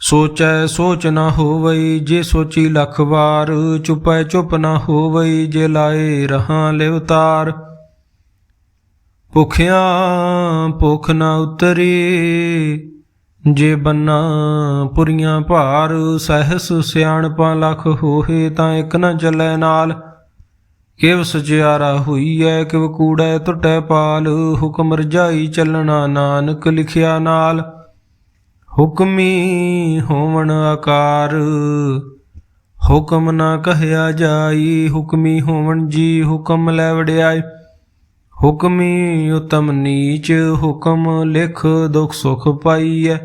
ਸੋਚੈ ਸੋਚ ਨਾ ਹੋਵਈ, ਜੇ ਸੋਚੀ ਲੱਖ ਵਾਰ, ਚੁਪੈ ਚੁਪ ਨਾ ਹੋਵਈ, ਜੇ ਲਾਏ ਰਹਾ ਲਿਵਤਾਰ ਭੁਖਿਆ ਭੁਖ ਨਾ ਉਤਰੀ, ਜੇ ਬੰਨਾ ਪੁਰੀਆਂ ਭਾਰ, ਸਹਿਸ ਸਿਆਣਪਾਂ ਲੱਖ ਹੋਏ ਤਾਂ ਇੱਕ ਨਾ ਚੱਲੈ ਨਾਲ। ਕਿਵ ਸਚਿਆਰਾ ਹੋਈਐ, ਕਿਵ ਕੂੜੈ ਟੁੱਟੈ ਪਾਲ, ਹੁਕਮ ਰਜਾਈ ਚੱਲਣਾ ਨਾਨਕ ਲਿਖਿਆ ਨਾਲ। ਹੁਕਮੀ ਹੋਵਣ ਆਕਾਰ। ਹੁਕਮ ਨਾ ਕਹਿਆ ਜਾਈ, ਹੁਕਮੀ ਹੋਵਣ ਜੀ ਹੁਕਮ ਲੈ ਵੜਿਆਈ ਹੁਕਮੀ ਉਤਮ ਨੀਚ, ਹੁਕਮ ਲਿਖ ਦੁਖ ਸੁਖ ਪਾਈਐ।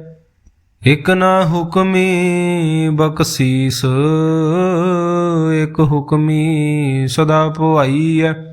ਇਕ ਨਾ ਹੁਕਮੀ ਬਖਸ਼ੀਸ, ਇਕ ਹੁਕਮੀ ਸਦਾ ਭਵਾਈਐ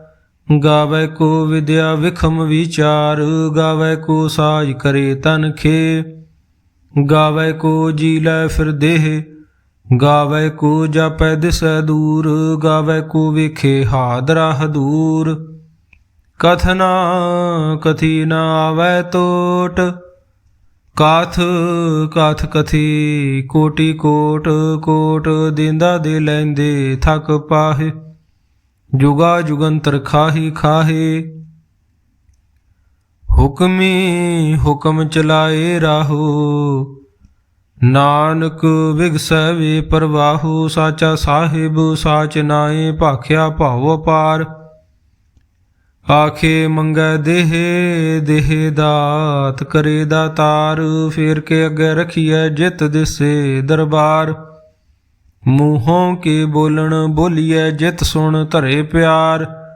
ਗਾਵੇ ਕੋ ਵਿਦਿਆ ਵਿਖਮ ਵਿਚਾਰ, ਗਾਵੇ ਕੋ ਸਾਜ ਕਰੇ ਤਨ ਖੇ। ਗਾਵੇ ਕੋ ਜੀ ਲੈ ਫਿਰ ਦੇਹ, ਗਾਵੇ ਕੋ ਜਾਪੈ ਦਿਸੈ ਦੂਰ, ਗਾਵੇ ਕੋ ਵੇਖੇ ਹਾਦਰਾ ਹਦੂਰ। ਕਥਨਾ ਕਥੀ ਨਾ ਆਵੈ ਟੋਟ ਕਾਥ ਕਾਥ ਕਥੀ ਕੋਟੀ ਕੋਟ ਕੋਟ ਦਿੰਦਾ ਦੇ ਲੈਂਦੇ ਥਕ ਪਾਹੇ। ਜੁਗਾ ਜੁਗੰਤਰ ਖਾਹੀ ਖਾਹੇ। ਹੁਕਮੀ ਹੁਕਮ ਚਲਾਏ ਰਾਹੋ। ਨਾਨਕ ਵਿਗਸੈ ਵੇ ਪ੍ਰਵਾਹੂ, ਸਾਚਾ ਸਾਹਿਬ ਸਾਚ ਨਾਏ ਭਾਖਿਆ ਭਾਵ ਪਾਰ ਆਖੇ ਮੰਗੈ ਦੇਹ ਦੇਹ ਦਾਤ ਕਰੇ ਦਾਤਾਰ ਫੇਰ ਕੇ ਅੱਗੇ ਰਖੀਐ ਜਿਤ ਦਿਸੇ ਦਰਬਾਰ। ਮੂੰਹੋਂ ਕੇ ਬੋਲਣ ਬੋਲੀਐ ਜਿਤ ਸੁਣ ਧਰੇ ਪਿਆਰ।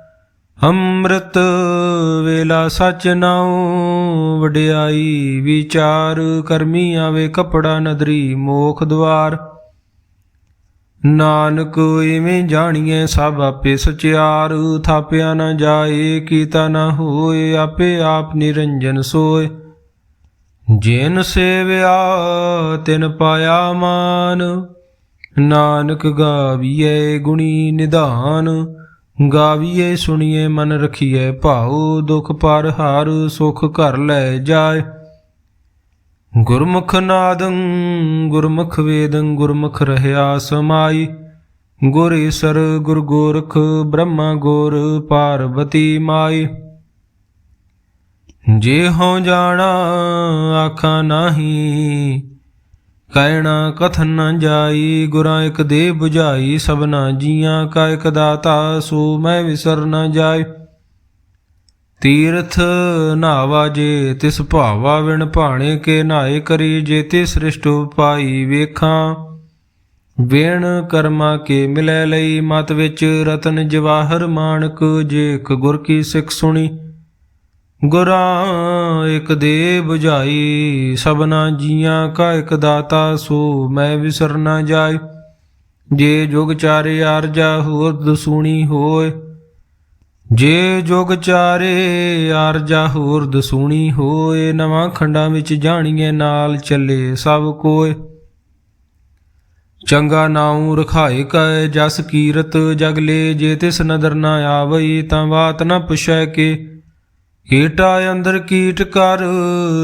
ਅੰਮ੍ਰਿਤ ਵੇਲਾ ਸਚ ਨਾਉ, ਵਡਿਆਈ ਵਿਚਾਰ। ਕਰਮੀ ਆਵੇ ਕਪੜਾ ਨਦਰੀ ਮੋਖ ਦਵਾਰ। ਨਾਨਕ ਇਵੇਂ ਜਾਣੀਐ ਸਭ ਆਪੇ ਸਚਿਆਰ। ਥਾਪਿਆ ਨਾ ਜਾਏ, ਕੀਤਾ ਨਾ ਹੋਏ, ਆਪੇ ਆਪ ਨਿਰੰਜਨ ਸੋਏ। ਜਿਨ ਸੇਵਿਆ, ਤਿਨ ਪਾਇਆ ਮਾਨ। ਨਾਨਕ ਗਾਵੀਐ ਗੁਣੀ ਨਿਧਾਨ, ਗਾਵੀਐ ਸੁਣੀਏ ਮਨ ਰਖੀਐ ਭਾਉ, ਦੁਖ ਪਰ ਹਾਰ ਸੁਖ ਘਰ ਲੈ ਜਾਏ। ਗੁਰਮੁਖ ਨਾਦੰ, ਗੁਰਮੁਖ ਵੇਦੰ, ਗੁਰਮੁਖ ਰਹਿਆ ਸਮਾਈ। ਗੁਰ ਈਸਰ, ਗੁਰ ਗੋਰਖ, ਬ੍ਰਹਮਾ ਗੁਰ ਪਾਰਵਤੀ ਮਾਈ। ਜੇ ਹਉ ਜਾਣਾ, ਆਖਾਂ ਨਾਹੀ ਕਹਿਣਾ ਕਥਨ ਨ ਜਾਈ, ਗੁਰਾਂ ਇੱਕ ਦੇ 부ਝਾਈ ਸਭਨਾ ਜੀਆਂ ਕਾ ਇੱਕ ਦਾਤਾ, ਸੋ ਮੈਂ ਵਿਸਰ ਨ ਜਾਏ ਤੀਰਥ ਨਾਵਾ ਜੇ, ਤਿਸ ਭਾਵਾ ਵਿਣ ਭਾਣੇ ਕੇ ਨਾਏ ਕਰੀ, ਜੇ ਤੇ ਸ੍ਰਿਸ਼ਟ ਪਾਈ ਵੇਖਾਂ। ਵੇਣ ਕਰਮਾ ਕੇ ਮਿਲੈ ਲਈ ਮਤ ਵਿੱਚ, ਰਤਨ ਜਵਾਹਰ ਮਾਨਕ ਜੇ ਇੱਕ ਗੁਰ ਕੀ ਸਿੱਖ ਸੁਣੀ। ਗੁਰਾਂ ਇਕ ਦੇ 부ਝਾਈ ਸਭਨਾ ਜੀਆਂ ਕਾ ਇੱਕ ਦਾਤਾ ਸੋ, ਮੈਂ ਵਿਸਰ ਨਾ ਜਾਏ। ਜੇ ਜੁਗ ਚਾਰੇ ਆਰਜਾ ਹੋਰ ਦਸੂਣੀ ਹੋਏ, ਜੇ ਜੁਗ ਚਾਰੇ ਆਰਜਾ ਹੋਰ ਦਸੂਣੀ ਹੋਏ, ਨਵਾਂ ਖੰਡਾਂ ਵਿੱਚ ਜਾਣੀਏ ਨਾਲ ਚੱਲੇ ਸਭ ਕੋਏ। ਚੰਗਾ ਨਾਉ ਰਖਾਏ ਕੈ, ਜਸ ਕੀਰਤ ਜਗਲੇ ਜੇ ਤਿਸ ਨਦਰ ਨਾ ਆਵਈ, ਤਾਂ ਬਾਤ ਨਾ ਪੁਛੈ ਕੇ। ਕੀਟਾ ਅੰਦਰ ਕੀਟ ਕਰ,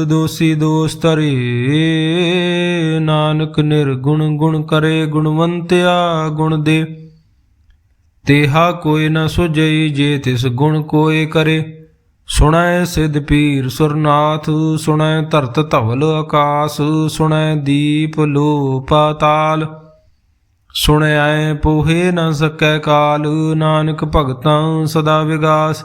ਦੋਸੀ ਦੋਸ ਤਰੇ ਨਾਨਕ ਨਿਰਗੁਣ ਗੁਣ ਕਰੇ ਗੁਣਵੰਤਿਆ ਗੁਣ ਦੇ। ਤੇਹਾ ਕੋਈ ਨ ਸੁਝਈ ਜੇ ਤਿਸ ਗੁਣ ਕੋਏ ਕਰੇ। ਸੁਣੈ ਸਿਧ ਪੀਰ ਸੁਰਨਾਥ, ਸੁਣੈ ਧਰਤ ਧਵਲ ਆਕਾਸ, ਸੁਣੈ ਦੀਪ ਲੋ ਪਾਤਾਲ ਸੁਣਿਐ ਪੋਹੇ ਨ ਸਕੈ ਕਾਲ, ਨਾਨਕ ਭਗਤਾਂ ਸਦਾ ਵਿਗਾਸ।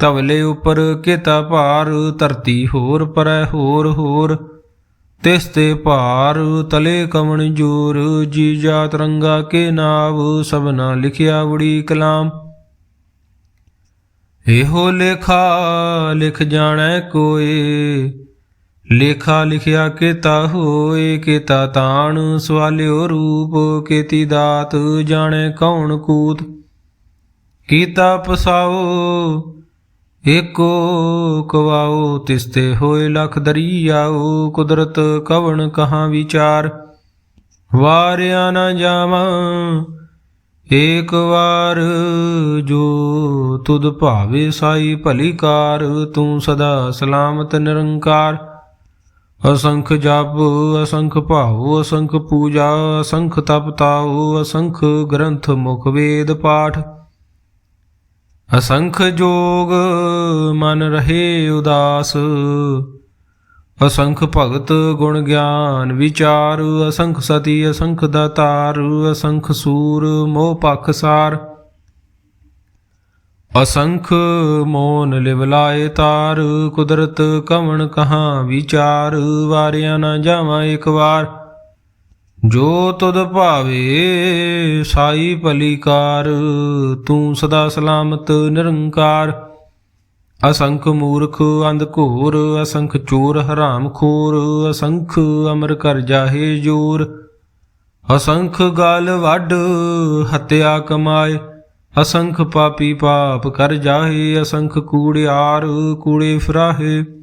ਤਵਲੇ ਉਪਰ ਕਿਤਾ ਭਾਰ, ਧਰਤੀ ਹੋਰ ਪਰੈ ਹੋਰ ਹੋਰ। ਤਿਸ ਤੇ ਭਾਰ, ਤਲੇ ਕਮਣ ਜੋਰ, ਜੀ ਜਾ ਰੰਗਾ ਕੇ ਨਾਵ ਸਭਨਾ ਲਿਖਿਆ ਉੜੀ ਕਲਾਮ। ਇਹੋ ਲੇਖਾ ਲਿਖ ਜਾਣੈ ਕੋਏ, ਲੇਖਾ ਲਿਖਿਆ ਕੀਤਾ ਹੋਏ, ਕੀਤਾ ਤਾਣ ਸਵਾਲਿਓ ਰੂਪ, ਕੀਤੀ ਦਾਤ ਜਾਣੇ ਕੌਣ ਕੂਤ। ਕੀਤਾ ਪਸਾਓ ਏਕੋ ਕਵਾਓ ਤਿਸਤੇ ਹੋਏ ਲਖ ਦਰੀਆਓ ਕੁਦਰਤ ਕਵਣ ਕਹਾਂ ਵਿਚਾਰ? ਵਾਰਿਆ ਨਾ ਜਾਵਾਂ, ਏਕ ਵਾਰ ਜੋ ਤੁਧ ਭਾਵੇ ਸਾਈ ਭਲੀ ਕਾਰ, ਤੂੰ ਸਦਾ ਸਲਾਮਤ ਨਿਰੰਕਾਰ। ਅਸੰਖ ਜਪ, ਅਸੰਖ ਭਾਉ, ਅਸੰਖ ਪੂਜਾ, ਅਸੰਖ ਤਪ ਤਾਉ, ਅਸੰਖ ਗ੍ਰੰਥ ਮੁਖ ਵੇਦ ਪਾਠ। ਅਸੰਖ ਜੋਗ ਮਨ ਰਹੇ ਉਦਾਸ। ਅਸੰਖ ਭਗਤ ਗੁਣ ਗਿਆਨ ਵਿਚਾਰ। ਅਸੰਖ ਸਤੀ, ਅਸੰਖ ਦਾਤਾਰ ਅਸੰਖ ਸੂਰ, ਮੋਹ ਪਖ ਸਾਰ। ਅਸੰਖ ਮੋਨ ਲਿਵਲਾਏ ਤਾਰ। ਕੁਦਰਤ ਕਵਣ ਕਹਾਂ ਵਿਚਾਰ। ਵਾਰਿਆ ਨਾ ਜਾਵਾਂ ਇੱਕ ਵਾਰ। ਜੋ ਤੁਧ ਭਾਵੇ ਸਾਈ ਭਲੀਕਾਰ, ਤੂੰ ਸਦਾ ਸਲਾਮਤ ਨਿਰੰਕਾਰ। ਅਸੰਖ ਮੂਰਖ ਅੰਧ ਘੋਰ, ਅਸੰਖ ਚੋਰ ਹਰਾਮ ਖੋਰ, ਅਸੰਖ ਅਮਰ ਕਰ ਜਾਹੇ ਜੋਰ। ਅਸੰਖ ਗਾਲ ਵੱਡ ਹਤਿਆ ਕਮਾਏ, ਅਸੰਖ ਪਾਪੀ ਪਾਪ ਕਰ ਜਾਹੇ, ਅਸੰਖ ਕੂੜਿਆਰ ਕੂੜੇ ਫਰਾਹੇ।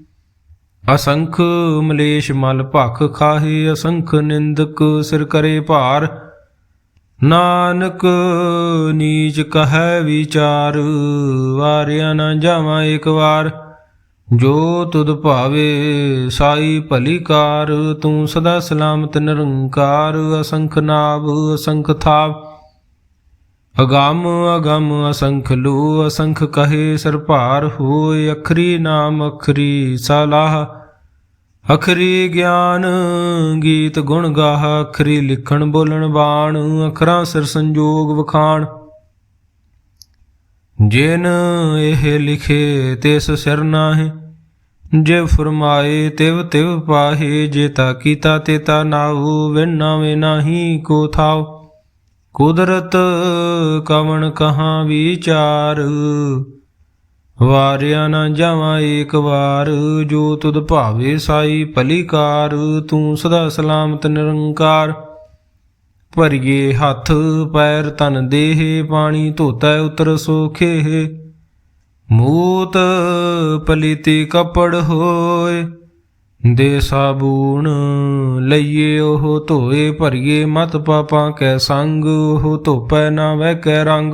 ਅਸੰਖ ਮਲੇਸ਼ ਮਲ ਭਖ ਖਾਹੇ, ਅਸੰਖ ਨਿੰਦਕ ਸਿਰ ਕਰੇ ਭਾਰ। ਨਾਨਕ ਨੀਚ ਕਹੈ ਵਿਚਾਰ, ਵਾਰਿਆ ਨਾ ਜਾਵਾਂ ਇੱਕ ਵਾਰ। ਜੋ ਤੁਧ ਭਾਵੇ ਸਾਈ ਭਲੀ ਕਾਰ, ਤੂੰ ਸਦਾ ਸਲਾਮਤ ਨਿਰੰਕਾਰ, ਅਸੰਖ ਨਾਭ ਅਸੰਖ ਥਾਵ। ਅਗੰਮ ਅਗੰਮ ਅਸੰਖ ਲੋ, ਅਸੰਖ ਕਹੇ ਸਰਭਾਰ ਹੋਏ ਅਖਰੀ ਨਾਮ ਅਖਰੀ ਸਲਾਹ। ਅਖਰੀ ਗਿਆਨ ਗੀਤ ਗੁਣ ਗਾਹ, ਅਖਰੀ ਲਿਖਣ ਬੋਲਣ ਬਾਣ, ਅਖਰਾਂ ਸਿਰ ਸੰਜੋਗ ਵਖਾਣ। ਜਿਨ ਇਹ ਲਿਖੇ ਤਿਸ ਸਿਰ ਨਾਹੀ, ਜੇ ਫਰਮਾਏ ਤਿਵ ਤਿਵ ਪਾਹੇ, ਜੇ ਤਾ ਕੀਤਾ ਤੇ ਤਾ ਨਾਉ, ਵਿਣ ਨਾਵੇਂ ਨਾਹੀ ਕੋ ਥਾਉ। ਕੁਦਰਤ ਕਵਣ ਕਹਾਂ ਵਿਚਾਰ ਵਾਰਿਆ ਨਾ ਜਾਵਾਂ ਏਕ ਵਾਰ, ਜੋ ਤੁਧ ਭਾਵੇ ਸਾਈ ਭਲੀਕਾਰ, ਤੂੰ ਸਦਾ ਸਲਾਮਤ ਨਿਰੰਕਾਰ। ਭਰੀਏ ਹੱਥ, ਪੈਰ ਤਨ ਦੇਹ, ਪਾਣੀ ਧੋਤਾ ਉਤਰ ਸੋਖੇ। ਮੂਤ ਪਲੀਤੀ ਕਪੜ ਹੋਏ, ਦੇ ਸਾਬੂਣ ਲਈਏ ਉਹ ਧੋਏ। ਭਰੀਏ ਮਤ ਪਾਪਾਂ ਕੈ ਸੰਗ, ਉਹ ਧੋਪੈ ਨਾ ਵਹਿ ਕੈ ਰੰਗ।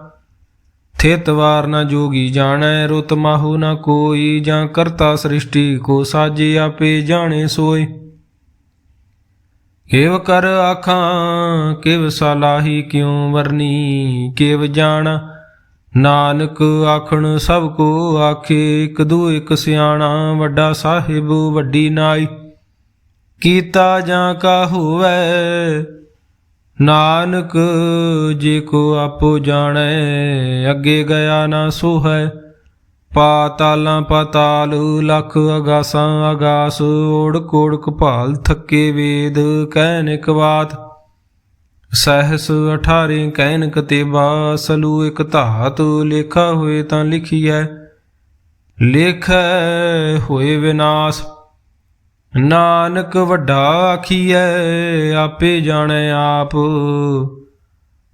ਥਿਤ ਵਾਰ ਨਾ ਜੋਗੀ ਜਾਣੈ, ਰੁਤ ਮਾਹੂ ਨਾ ਕੋਈ, ਜਾਂ ਕਰਤਾ ਸ੍ਰਿਸ਼ਟੀ ਕੋ ਸਾਜੇ ਆਪੇ ਜਾਣੇ ਸੋਏ। ਕਿਵ ਕਰ ਆਖਾਂ, ਕਿਵ ਸਲਾਹੀ ਕਿਉ ਵਰਨੀ, ਕਿਵ ਜਾਣਾ। ਨਾਨਕ ਆਖਣ ਸਭ ਕੋ ਆਖੇ ਇਕ ਦੂ ਇਕ ਸਿਆਣਾ ਵੱਡਾ ਸਾਹਿਬ ਵੱਡੀ ਨਾਈ। ਕੀਤਾ ਜਾਂ ਕਾ ਹੋਵੇ ਨਾਨਕ, ਜੇ ਕੋ ਆਪੋ ਜਾਣੈ, ਅੱਗੇ ਗਿਆ ਨਾ ਸੋ ਹੈ ਪਾਤਾਲਾਂ ਪਾਤਾਲ, ਲਖ ਅਗਾਸਾਂ ਅਗਾਸ ਓੜ ਕੋੜ ਕਪਾਲ ਥੱਕੇ ਵੇਦ, ਕਹਿਨ ਇਕ ਬਾਤ। ਸਹਸ 18 ਕਹਿਨ ਕਤੇਬਾ, ਸਲੂ ਇਕ ਧਾਤ, ਲੇਖਾ ਹੋਏ ਤਾਂ ਲਿਖੀਐ। ਲੇਖ ਹੋਏ ਵਿਨਾਸ਼। ਨਾਨਕ ਵੱਡਾ ਆਖੀਐ, ਆਪੇ ਜਾਣੈ ਆਪ।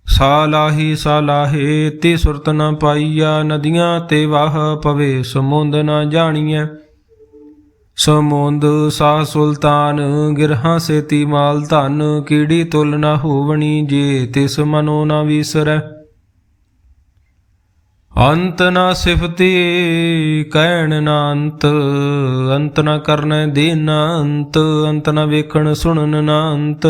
ਸਾਲਾਹੀ ਸਾਲਾਹੇ ਤੇ ਸੁਰਤ ਨ ਪਾਈਆ, ਨਦੀਆਂ ਤੇ ਵਾਹ ਪਵੇ, ਸਮੁੰਦ ਨ ਜਾਣੀਐ। ਸਮੁੰਦ ਸਾ ਸੁਲਤਾਨ, ਗਿਰਹਾਂ ਸੇਤੀ ਮਾਲ ਧਨ ਕੀੜੀ ਤੁਲ ਨਾ ਹੋਵਣੀ ਜੇ ਤਿਸ ਮਨੋ ਨ ਵਿਸਰੈ। ਅੰਤ ਨਾ ਸਿਫਤੀ, ਕਹਿਣ ਨਾ ਅੰਤ ਅੰਤ ਨਾ ਕਰਨੈ ਦੇਨ ਅੰਤ ਅੰਤ ਨਾ ਵੇਖਣ ਸੁਣਨ ਨਾ ਅੰਤ।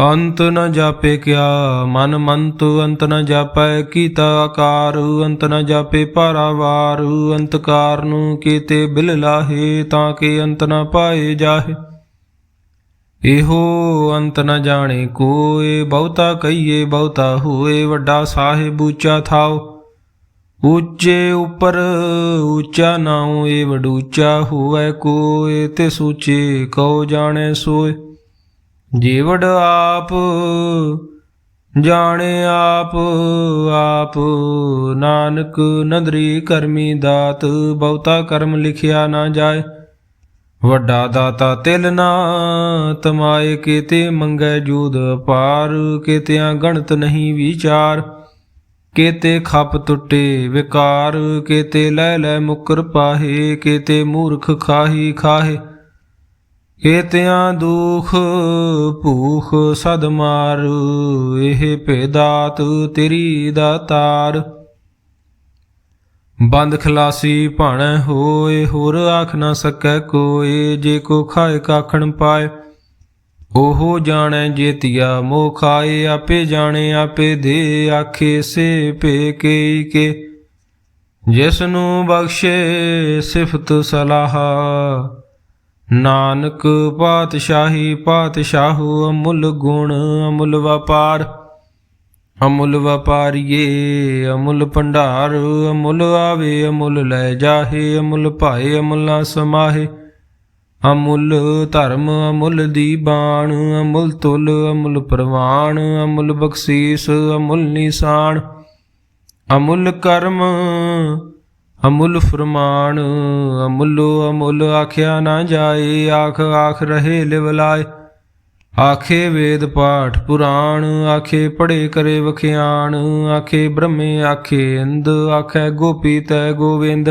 ਅੰਤ ਨ ਜਾਪੇ ਕਿਆ ਮਨ ਮੰਤ, ਅੰਤ ਨ ਜਾਪੈ ਕੀਤਾ ਆਕਾਰ, ਅੰਤ ਨ ਜਾਪੇ ਪਾਰਾਵਾਰ ਅੰਤ ਕਾਰਨ ਕੀਤੇ ਬਿਲ ਲਾਹੇ, ਤਾਂ ਕਿ ਅੰਤ ਨ ਪਾਏ ਜਾਹੇ। ਇਹੋ ਅੰਤ ਨ ਜਾਣੇ ਕੋਏ, ਬਹੁਤਾ ਕਹੀਏ ਬਹੁਤਾ ਹੋਏ, ਵੱਡਾ ਸਾਹਿਬ ਉੱਚਾ ਥਾਓ। ਉੱਚੇ ਉਪਰ ਉੱਚਾ ਨਾਉ ਏ ਵਡੂਚਾ ਹੋਵੇ ਕੋਏ ਤੇ ਸੂਚੇ ਕਉ ਜਾਣੇ ਸੋਏ ਜੀਵੜ ਆਪ ਜਾਣੇ ਆਪ ਆਪ ਨਾਨਕ ਨਦਰੀ ਕਰਮੀ ਦਾਤ, ਬਹੁਤਾ ਕਰਮ ਲਿਖਿਆ ਨਾ ਜਾਏ। ਵੱਡਾ ਦਾਤਾ ਤਿਲ ਨਾ ਤਮਾਏ, ਕੀਤੇ ਮੰਗੈ ਜੂਦ ਪਾਰ ਕੀਤਿਆਂ ਗਣਤ ਨਹੀਂ ਵਿਚਾਰ। ਕੀਤੇ ਖਪ ਟੁੱਟੇ, ਵਿਕਾਰ ਕੀਤੇ ਲੈ ਲੈ ਮੁਕਰ ਪਾਹੇ, ਕੀਤੇ ਮੂਰਖ ਖਾਹੀ ਖਾਹੇ। ਕੀਤਿਆਂ ਦੁਖ ਭੂਖ ਸਦ ਮਾਰ, ਇਹ ਭੇਦਾਤ ਤੇਰੀ ਦਾਤਾਰ ਬੰਦ ਖਲਾਸੀ ਭਾਣ ਹੋਏ, ਹੋਰ ਆਖ ਨਾ ਸਕੈ ਕੋਏ, ਜੇ ਕੋ ਖਾਏ ਕਾਖਣ ਪਾਏ। ਉਹ ਜਾਣੈ ਜੇਤੀਆ ਮੋਹ ਖਾਏ ਆਪੇ ਜਾਣੇ, ਆਪੇ ਦੇ ਆਖੇ ਸੇ ਪੇ ਕੇ ਕੇ। ਜਿਸ ਨੂੰ ਬਖਸ਼ੇ ਸਿਫਤ ਸਲਾਹ, ਨਾਨਕ ਪਾਤਸ਼ਾਹੀ ਪਾਤਸ਼ਾਹੂ ਅਮੁੱਲ ਗੁਣ, ਅਮੁੱਲ ਵਪਾਰ। ਅਮੁੱਲ ਵਪਾਰੀਏ, ਅਮੁੱਲ ਭੰਡਾਰ, ਅਮੁੱਲ ਆਵੇ, ਅਮੁੱਲ ਲੈ ਜਾਹੇ, ਅਮੁੱਲ ਭਾਏ, ਅਮੁੱਲ ਨਾ ਸਮਾਹੇ। ਅਮੁੱਲ ਧਰਮ ਅਮੁੱਲ ਦੀ ਬਾਣ, ਅਮੁੱਲ ਤੁਲ ਅਮੁੱਲ ਪ੍ਰਵਾਨ ਅਮੁੱਲ ਬਖਸ਼ੀਸ, ਅਮੁੱਲ ਨਿਸ਼ਾਨ। ਅਮੁੱਲ ਕਰਮ, ਅਮੁੱਲ ਫਰਮਾਨ, ਅਮੁੱਲੋ ਅਮੁੱਲ ਆਖਿਆ ਨਾ ਜਾਏ, ਆਖ ਆਖ ਰਹੇ ਲਿਵਲਾਏ ਆਖੇ ਵੇਦ ਪਾਠ ਪੁਰਾਣ, ਆਖੇ ਪੜੇ ਕਰੇ ਵਖਿਆਣ, ਆਖੇ ਬ੍ਰਹਮੇ ਆਖੇ ਇੰਦ ਆਖੇ ਗੋਪੀ ਤੈ ਗੋਵਿੰਦ।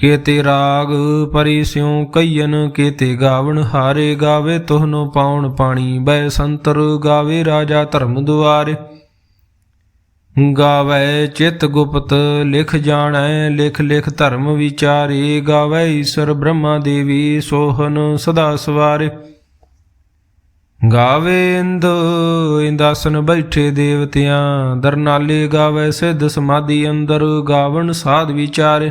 ਕੀਤੇ ਰਾਗ ਪਰੀ ਸਿਉ ਕਈਨ ਕੀਤੇ ਗਾਵਣ, ਹਾਰੇ ਗਾਵੇ ਤੋਹਨੋ ਪਾਉਣ ਪਾਣੀ ਬੈ ਸੰਤਰ ਗਾਵੇ ਰਾਜਾ ਧਰਮ ਦੁਆਰੇ। ਗਾਵੇ ਚਿਤ ਗੁਪਤ, ਲਿਖ ਜਾਣੈ, ਲਿਖ ਲਿਖ ਧਰਮ ਵਿਚਾਰੇ। ਗਾਵੇ ਈਸ਼ਰ ਬ੍ਰਹਮਾ ਦੇਵੀ, ਸੋਹਨ ਸਦਾ ਸਵਾਰੇ। ਗਾਵੇ ਇੰਦ, ਇੰਦਾਸਨ ਬੈਠੇ ਦੇਵਤਿਆਂ। ਦਰਨਾਲੇ ਗਾਵੇ ਸਿੱਧ ਸਮਾਧੀ ਅੰਦਰ, ਗਾਵਣ ਸਾਧ ਵਿਚਾਰੇ।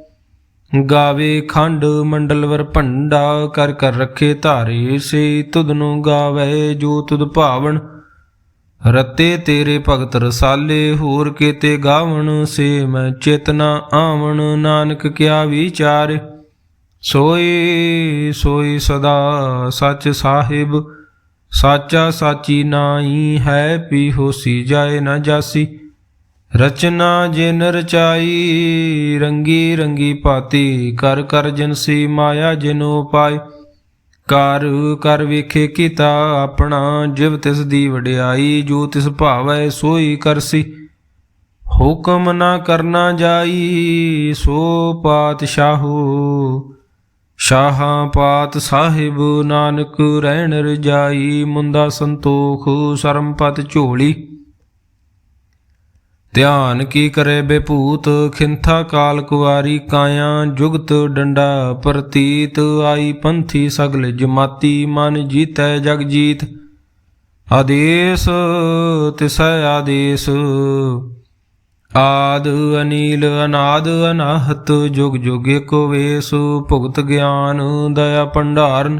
ਗਾਵੇ ਖੰਡ ਮੰਡਲਵਰ ਭੰਡਾ, ਕਰ ਕਰ ਰੱਖੇ ਧਾਰੇ, ਸੇ ਤੁਧ ਨੂੰ ਗਾਵੇ ਜੋ ਤੁਧ ਭਾਵਨ ਰਤੇ ਤੇਰੇ ਭਗਤ ਰਸਾਲੇ, ਹੋਰ ਕੀਤੇ ਗਾਵਣ, ਸੇ ਮੈਂ ਚੇਤਨਾ ਆਵਣ, ਨਾਨਕ ਕਿਆ ਵਿਚਾਰ। ਸੋਈ ਸੋਈ ਸਦਾ ਸੱਚ ਸਾਹਿਬ, ਸਾਚਾ ਸਾਚੀ ਨਾਈ ਹੈ ਪੀ ਹੋਸੀ ਜਾਏ ਨਾ ਜਾਸੀ। ਰਚਨਾ ਜਿਨ ਰਚਾਈ, ਰੰਗੀ ਰੰਗੀ ਪਾਤੀ ਕਰ ਕਰ ਜਨਸੀ ਮਾਇਆ ਜਿਨੋ ਪਾਏ ਕਰ ਕਰ ਵੇਖੇ ਕੀਤਾ ਆਪਣਾ, ਜਿਵ ਤਿਸ ਦੀ ਵਡਿਆਈ, ਜੋ ਤਿਸ ਭਾਵੈ ਸੋਈ ਕਰਸੀ ਹੁਕਮ ਨਾ ਕਰਨਾ ਜਾਈ, ਸੋ ਪਾਤਸ਼ਾਹੂ। ਸ਼ਾਹਾਂ ਪਾਤ ਸਾਹਿਬ ਨਾਨਕ ਰਹਿਣ ਰਜਾਈ, ਮੁੰਦਾ ਸੰਤੋਖ, ਸਰਮਪਤ ਝੋਲੀ। ਧਿਆਨ ਕੀ ਕਰੇ ਬੇਭੂਤ? ਖਿੰਥਾ ਕਾਲ ਕੁਵਾਰੀ ਕਾਇਆ, ਜੁਗਤ ਡੰਡਾ ਪ੍ਰਤੀਤ। ਆਈ ਪੰਥੀ ਸਗਲ ਜਮਾਤੀ, ਮਨ ਜੀਤੈ ਜਗ ਜੀਤ। ਆਦੇਸ, ਤਿਸੈ ਆਦੇਸ। ਆਦ ਅਨੀਲ, ਅਨਾਦ ਅਨਾਹਤ, ਜੁਗ ਜੁਗ ਏਕੋ ਵੇਸ। ਭੁਗਤ ਗਿਆਨ, ਦਇਆ ਭੰਡਾਰਨ।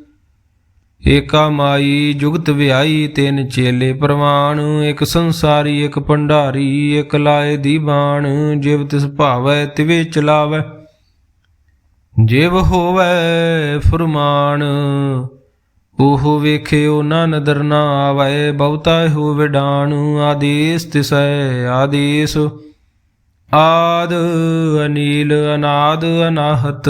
ਏਕਾ ਮਾਈ ਜੁਗਤ ਵਿਆਈ, ਤਿੰਨ ਚੇਲੇ ਪ੍ਰਵਾਨ, ਇੱਕ ਸੰਸਾਰੀ, ਇੱਕ ਭੰਡਾਰੀ, ਇੱਕ ਲਾਏ ਦੀ ਬਾਣ, ਜਿਵ ਤਿਸ ਭਾਵੈ ਤਿਵੇ ਚਲਾਵੈ। ਜਿਵ ਹੋਵੈ ਫਰਮਾਨ, ਉਹ ਵੇਖੇ ਉਹਨਾਂ ਨਦਰ ਨਾ ਆਵੈ, ਬਹੁਤਾ ਹੋ ਵਿਡਾਣ, ਆਦੇਸ ਤਿਸੈ ਆਦੇਸ। ਆਦ ਅਨੀਲ, ਅਨਾਦ ਅਨਾਹਤ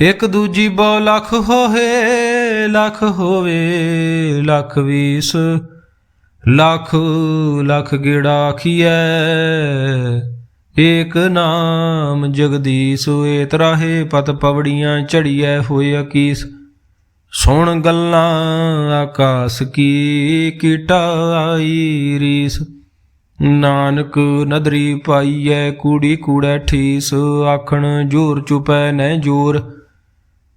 ਇੱਕ ਦੂਜੀ ਬੋ ਲੱਖ ਹੋਵੇ ਲੱਖ ਹੋਵੇ, ਲੱਖ ਵੀਸ। ਲੱਖ ਲੱਖ ਗੇੜਾ ਆਖੀਐ, ਏਕ ਨਾਮ ਜਗਦੀਸ਼, ਏ ਤਰਾਹੇ ਪਤ ਪਵੜੀਆਂ ਝੜੀਐ, ਹੋਏ ਅਕੀਸ। ਸੁਣ ਗੱਲਾਂ ਆਕਾਸ ਕੀ, ਕੀਟਾ ਰੀਸ। ਨਾਨਕ ਨਦਰੀ ਪਾਈਐ, ਕੂੜੀ ਕੂੜੈ ਠੀਸ। ਆਖਣ ਜੋਰ ਚੁਪੈ ਨੈ ਜੋਰ।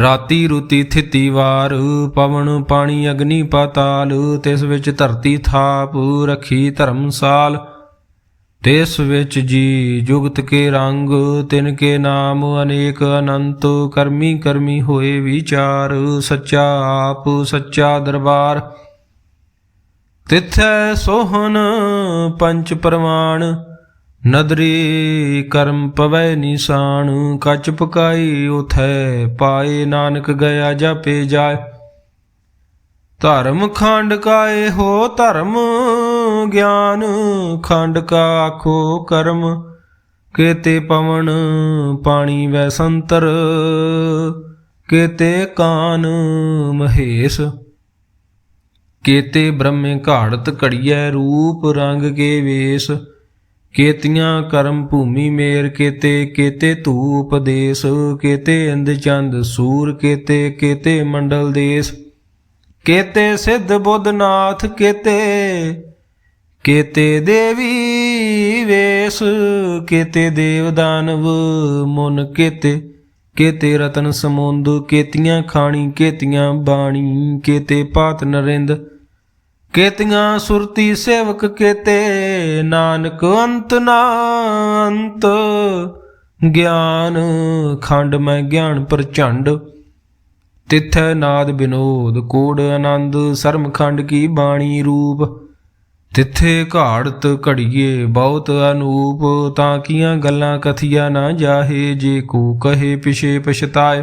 ਰਾਤੀ ਰੁਤੀ ਥਿਤੀ ਵਾਰ, ਪਵਨ ਪਾਣੀ ਅਗਨੀ ਪਾਤਾਲ, ਤਿਸ ਵਿੱਚ ਧਰਤੀ ਥਾਪ, ਰਖੀ ਧਰਮਸਾਲ। ਤਿਸ ਵਿੱਚ ਜੀ ਜੁਗਤ ਕੇ ਰੰਗ, ਤਿਨ ਕੇ ਨਾਮ ਅਨੇਕ ਅਨੰਤ, ਕਰਮੀ ਕਰਮੀ ਹੋਏ ਵਿਚਾਰ, ਸੱਚਾ ਆਪ, ਸੱਚਾ ਦਰਬਾਰ। ਤਿਥੈ ਸੋਹਣ ਪੰਚ ਪ੍ਰਮਾਣ ਨਦਰੀ ਕਰਮ ਪਵੈ ਨਿਸ਼ਾਨ, ਕੱਚ ਪਕਾਈ ਉਥੈ ਪਾਏ, ਨਾਨਕ ਗਿਆ ਜਾਪੇ ਜਾਏ। ਧਰਮ ਖੰਡ ਕਾਏ ਹੋ ਧਰਮ, ਗਿਆਨ ਖੰਡ ਕਾ ਆਖੋ ਕਰਮ। ਕੇਤੇ ਪਵਨ ਪਾਣੀ ਵੈ ਸੰਤਰ, ਕੇਤੇ ਕਾਨ ਮਹੇਸ਼। ਕੇਤੇ ਬ੍ਰਹਮੇ ਘਾੜਤ ਘੜੀਐ ਰੂਪ ਰੰਗ ਕੇ ਵੇਸ। ਕੇਤੀਆਂ ਕਰਮ ਭੂਮੀ ਮੇਰ ਕੇਤੇ ਕੇਤੇ ਧੂਪ ਦੇਸ, ਕੇਤੇ ਇੰਦ ਚੰਦ ਸੂਰ, ਕੇਤੇ ਕੇਤੇ ਮੰਡਲ ਦੇਸ। ਕੇਤੇ ਸਿੱਧ ਬੁੱਧਨਾਥ, ਕੇਤੇ ਕੇਤੇ ਦੇਵੀ ਵੇਸ, ਕੇਤੇ ਦੇਵ ਦਾਨਵ ਮਨ ਕੇਤੇ ਕੇਤੇ ਰਤਨ ਸਮੁੰਦ, ਕੇਤੀਆਂ ਖਾਣੀ, ਕੇਤੀਆਂ ਬਾਣੀ, ਕੇਤੇ ਪਾਤ ਨਰਿੰਦ। ਕੇਤੀਆਂ ਸੁਰਤੀ ਸੇਵਕ ਕੇਤੇ, ਨਾਨਕ ਅੰਤ ਨਾ ਅੰਤ ਗਿਆਨ ਖੰਡ ਮੈਂ ਗਿਆਨ ਪ੍ਰਚੰਡ, ਤਿਥੈ ਨਾਦ ਬਿਨੋਦ ਕੋੜ ਆਨੰਦ। ਸਰਮ ਖੰਡ ਕੀ ਬਾਣੀ ਰੂਪ, ਤਿੱਥੇ ਘਾੜਤ ਘੜੀਏ ਬਹੁਤ ਅਨੂਪ। ਤਾਂ ਕੀਆਂ ਗੱਲਾਂ ਕਥੀਆਂ ਨਾ ਜਾਹੇ, ਜੇ ਕੋ ਕਹੇ ਪਿਛੇ ਪਛਤਾਏ।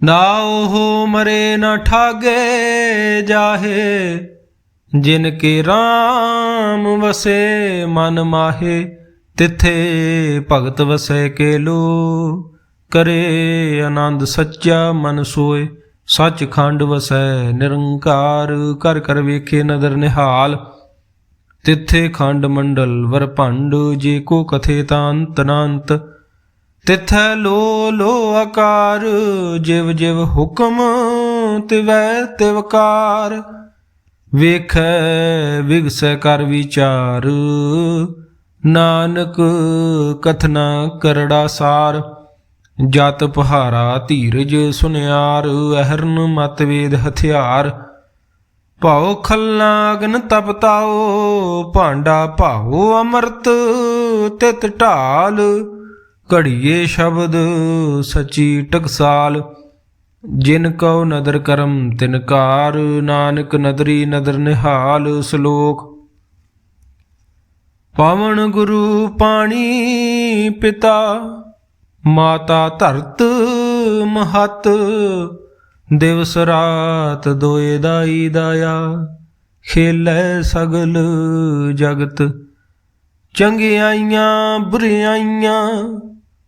ਨਾ ਉਹ ਮਰੇ ਨਾ ਠਾਗੇ ਜਾਹੇ, ਜਿਨ ਕੇ RAM ਵਸੇ ਮਨ ਮਾਹੇ, ਤਿੱਥੇ ਭਗਤ ਵਸੈ ਕੇ ਲੋ ਕਰੇ ਆਨੰਦ ਸੱਚਾ ਮਨ ਸੋਏ ਸੱਚ ਖੰਡ ਵਸੈ ਨਿਰੰਕਾਰ ਕਰ ਕਰ ਵੇਖੇ ਨਦਰ ਨਿਹਾਲ, ਤਿੱਥੇ ਖੰਡ ਮੰਡਲ ਵਰਭੰਡ ਜੇ ਕੋ ਕਥੇ ਤਾਂ ਅੰਤ ਤਿਥੈ ਲੋ ਲੋ ਆਕਾਰ, ਜਿਵ ਜਿਵ ਹੁਕਮ ਤਿਵੈ ਤਿਵਕਾਰ ਵੇਖੈ, ਵਿਗਸੈ ਕਰ ਵਿਚਾਰ, ਨਾਨਕ ਕਥਨਾ ਕਰੜਾ ਸਾਰ। ਜਤ ਪਹਾਰਾ ਧੀਰਜ ਸੁਨਿਆਰ, ਅਹਰਨ ਮਤਵੇਦ ਹਥਿਆਰ। ਭਾਉ ਖੱਲਾ ਅਗਨ ਤਪਤਾਓ ਭਾਂਡਾ ਭਾਉ ਅਮਰਤ, ਤਿਤ ਢਾਲ। ਘੜੀਏ ਸ਼ਬਦ ਸਚੀ ਟਕਸਾਲ, ਜਿਨ ਕਉ ਨਦਰ ਕਰਮ ਤਿਨ ਕਾਰ ਨਾਨਕ ਨਦਰੀ ਨਦਰ ਨਿਹਾਲ ਸ਼ਲੋਕ। ਪਵਨ ਗੁਰੂ ਪਾਣੀ ਪਿਤਾ, ਮਾਤਾ ਧਰਤ ਮਹਤ, ਦਿਵਸ ਰਾਤ ਦੋਏ ਦਾਈ ਦਾਇਆ, ਖੇਲੇ ਸਗਲ ਜਗਤ। ਚੰਗਿਆਈਆਂ, ਬੁਰਿਆਈਆਂ